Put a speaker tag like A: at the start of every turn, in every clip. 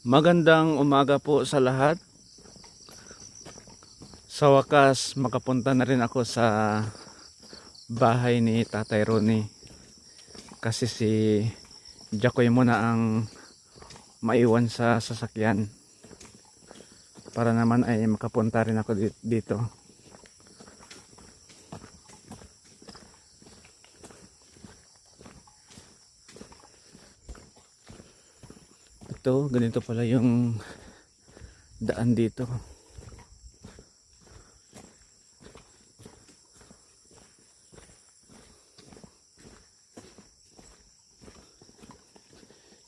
A: Magandang umaga po sa lahat. Sa wakas, makapunta na rin ako sa bahay ni Tatay Ronnie. Kasi si Jacoy muna ang maiwan sa sasakyan. Para naman ay makapunta rin ako di- dito. Ito, ganito pala yung daan dito.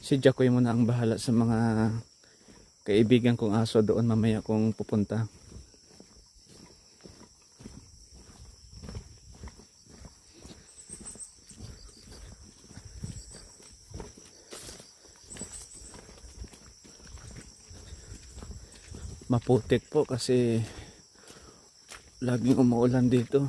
A: Si Jacoy muna ang bahala sa mga kaibigan kong aso doon mamaya kung pupunta. Maputik po kasi laging umuulan dito.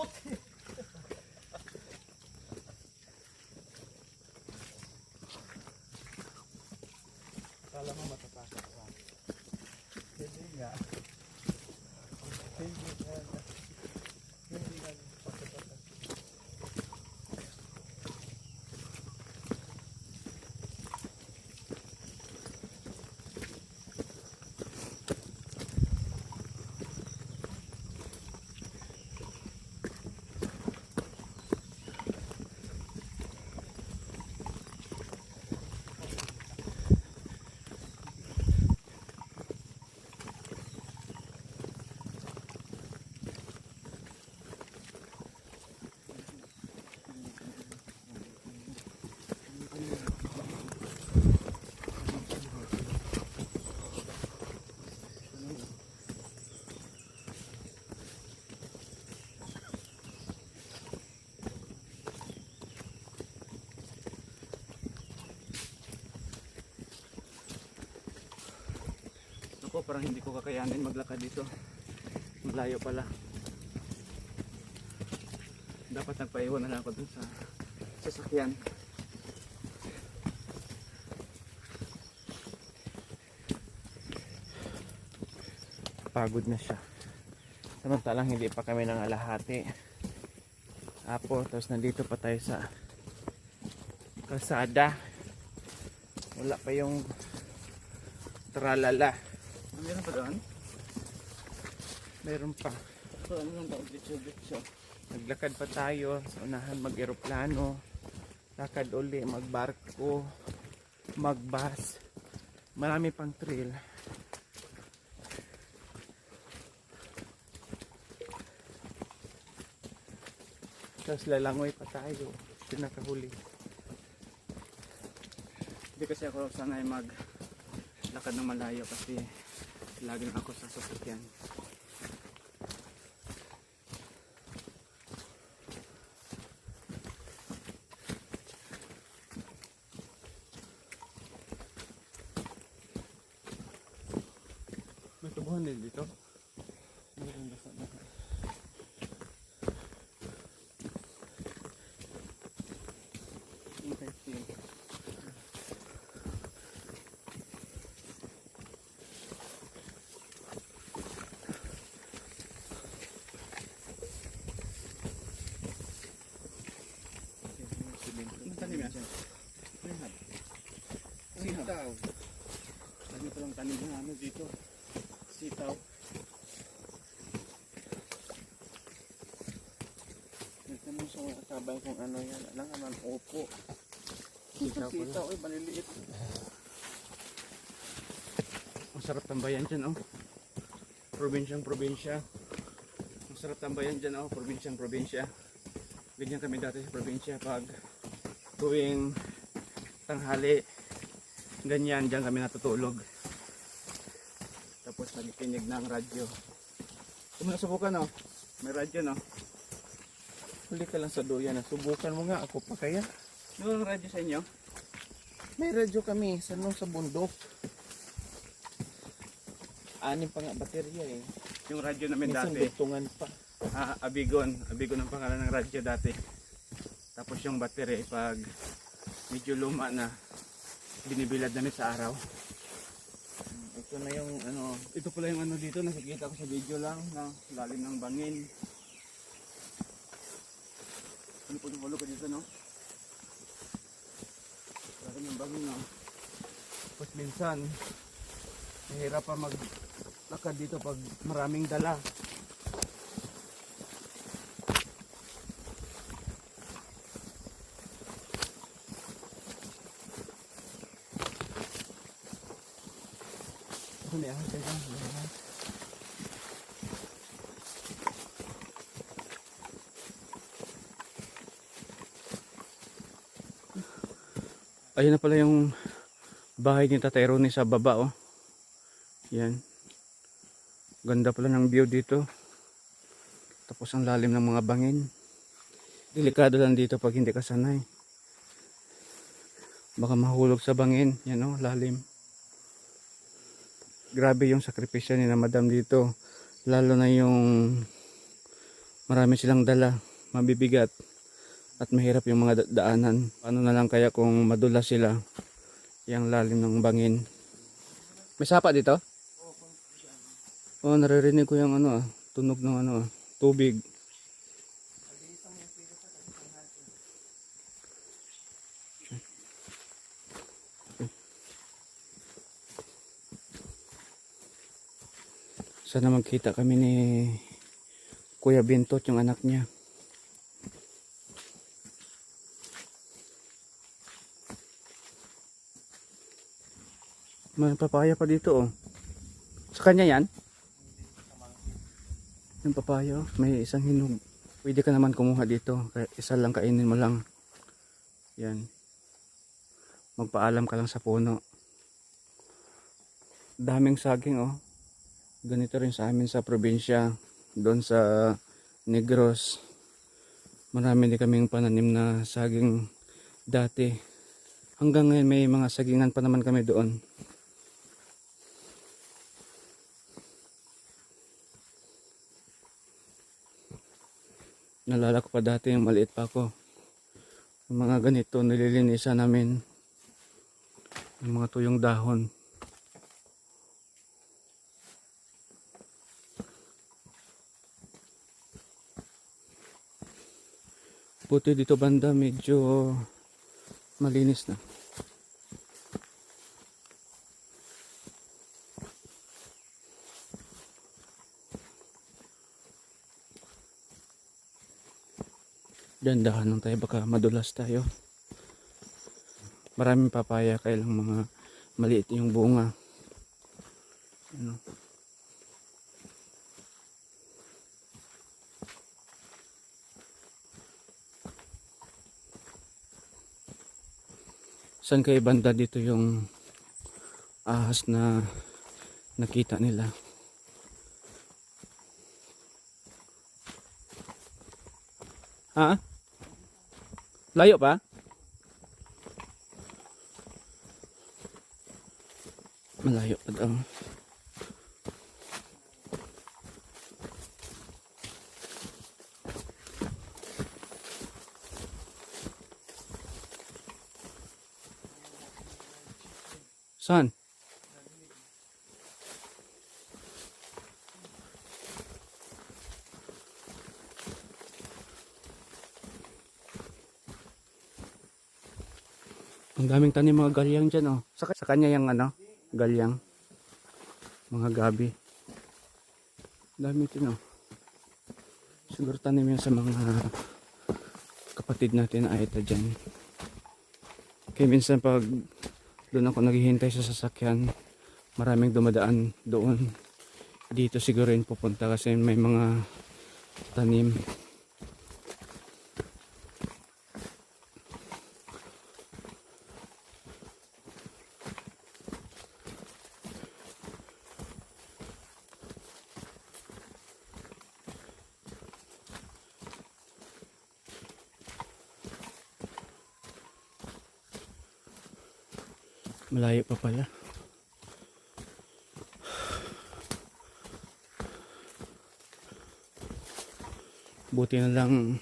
B: Puti!
A: Kala mo matatakot ka. Hindi nga. Hindi nga. Hindi nga. Ako parang hindi ko kakayanin maglakad dito. Malayo pala. Dapat nagpaiwan na lang ako dun sa sasakyan. Pagod na siya. Samantalang hindi pa kami ng alahati. Apo, tapos nandito pa tayo sa kalsada. Wala pa yung tralala.
B: Meron pa doon?
A: Meron pa.
B: So, ano lang daw? Bitso-bitso.
A: Naglakad pa tayo sa unahan mag-eroplano. Lakad uli, magbarko, magbus. Marami pang trail. Tapos lalangoy pa tayo. Pinakahuli.
B: Hindi kasi ako sanay mag lakad ng malayo kasi lagi na ako sa sasakyan.
A: May tubuhan din dito.
B: Meron basta na. Interesting. Ang tanim yan. Sihab. Sitaw. Ano pa lang tanim na ano dito? Sitaw.
A: Ito mo sa mga kabay kung ano yan. Alam nga man, opo.
B: Sitaw,
A: Sitaw
B: ay maliliit.
A: Ang sarap tambayan dyan, oh. Probinsyang probinsya. Ang sarap tambayan dyan, oh. Probinsyang probinsya. Ganyan kami dati sa probinsya pag tuwing tanghali. Ganyan, dyan kami natutulog. Tapos nagikinig ng radyo. Kung nasubukan no? May radyo no?
B: Huli ka lang sa duyan na. Subukan mo nga ako pa kaya.
A: Ano ang radyo sa inyo?
B: May radyo kami sa nung sa bundok. Anim pa nga baterya eh.
A: Yung radyo namin
B: Minsan
A: dati.
B: dutungan pa.
A: Ah, Abigon. Abigon ang pangalan ng radyo dati. Tapos yung battery pag medyo luma na binibilad namin sa araw.
B: Ito na yung ano.
A: Ito pala yung ano dito, nakikita ko sa video lang na lalim ng bangin. Ano po yung ko dito, no? Lalim ng bangin, no? Tapos minsan, mahirap pa maglakad dito pag maraming dala. Ano yan? Teka, ano yan? Ayun na pala yung bahay ni Tatay Ronnie sa baba oh. Yan. Ganda pala ng view dito. Tapos ang lalim ng mga bangin. Delikado lang dito pag hindi ka sanay. Baka mahulog sa bangin. Yan oh, lalim. Grabe yung sakripisyo ni na madam dito. Lalo na yung marami silang dala. Mabibigat at mahirap yung mga da- daanan. Ano na lang kaya kung madula sila yung lalim ng bangin. May sapa dito? Oo, oh, naririnig ko yung ano ah, tunog ng ano ah, tubig. Sana magkita kami ni Kuya Bintot, yung anak niya. May papaya pa dito oh. Sa kanya yan? Yung papaya, oh. may isang hinog. Pwede ka naman kumuha dito. Isa lang kainin mo lang. Yan. Magpaalam ka lang sa puno. Daming saging oh. Ganito rin sa amin sa probinsya. Doon sa Negros. Marami din kaming pananim na saging dati. Hanggang ngayon may mga sagingan pa naman kami doon. Nalala ko pa dati yung maliit pa ako. Yung mga ganito nililinisan namin. Yung mga tuyong dahon. Buti dito banda medyo malinis na. Dandahan lang tayo baka madulas tayo. Maraming papaya kaya lang mga maliit yung bunga. Ano? Saan kay banda dito yung ahas na nakita nila? Ha? Layo pa? Malayo pa daw. Saan? Ang daming tanim mga galyang dyan oh. Sa, sa kanya yung ano, galyang. Mga gabi. Dami ito no. Siguro tanim yan sa mga kapatid natin na ayta dyan. Kaya minsan pag doon ako naghihintay sa sasakyan, maraming dumadaan doon. Dito siguro yun pupunta kasi may mga tanim. Malayo pa pala. Buti na lang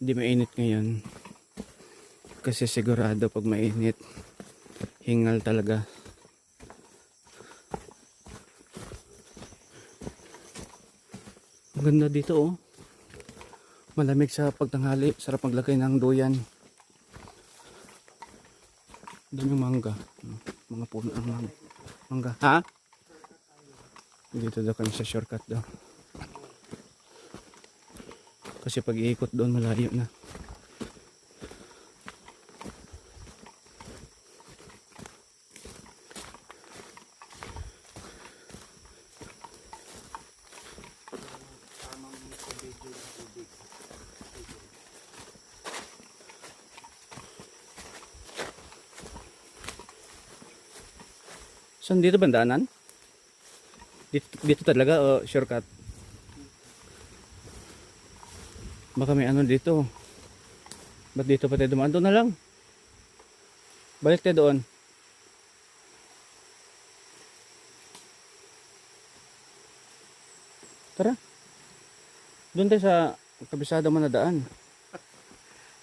A: hindi mainit ngayon. Kasi sigurado pag mainit, hingal talaga. Ang ganda dito oh. Malamig sa pagtanghali, sarap maglagay ng duyan. Daming mangga. Mga puno ng mangga. Mangga. Ha? Dito daw kami sa shortcut daw. Kasi pag iikot doon malayo na. Saan dito bandaanan? Dito, dito talaga o shortcut? Baka may ano dito. Ba't dito pa tayo dumaan? Doon na lang. Balik tayo doon. Tara. Doon tayo sa kabisada mo na daan.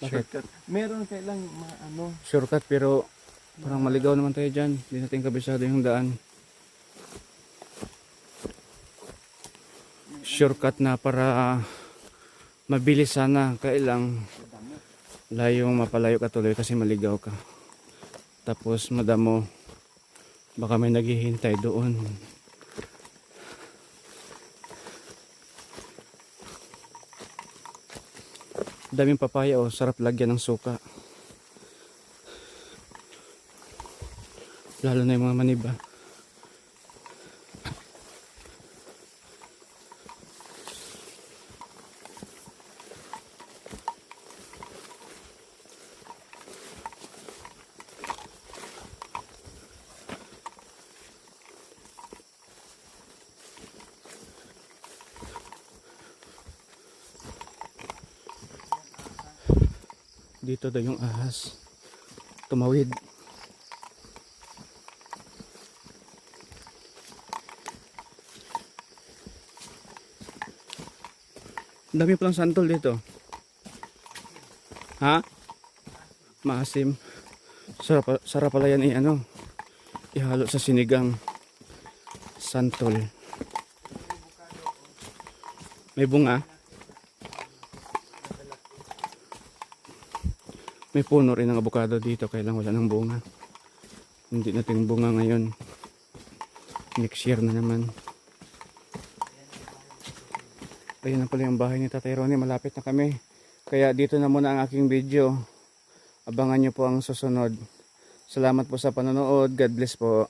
B: Shortcut. Meron kailang mga ano.
A: Shortcut pero parang maligaw naman tayo dyan. Hindi natin kabisado yung daan. Shortcut na para mabilis sana. Kailang layong mapalayo ka tuloy kasi maligaw ka. Tapos madamo baka may naghihintay doon. Daming papaya oh, sarap lagyan ng suka. Lalo na yung mga maniba. Dito daw yung ahas. Tumawid. Dami palang santol dito. Ha? Maasim. Sarap, sarap pala yan eh, ano. Ihalo sa sinigang. Santol. May bunga. May puno rin ng abukado dito kaya wala ng bunga. Hindi natin bunga ngayon. Next year na naman. Ayun na pala yung bahay ni Tatay Ronnie. Malapit na kami. Kaya dito na muna ang aking video. Abangan nyo po ang susunod. Salamat po sa panonood. God bless po.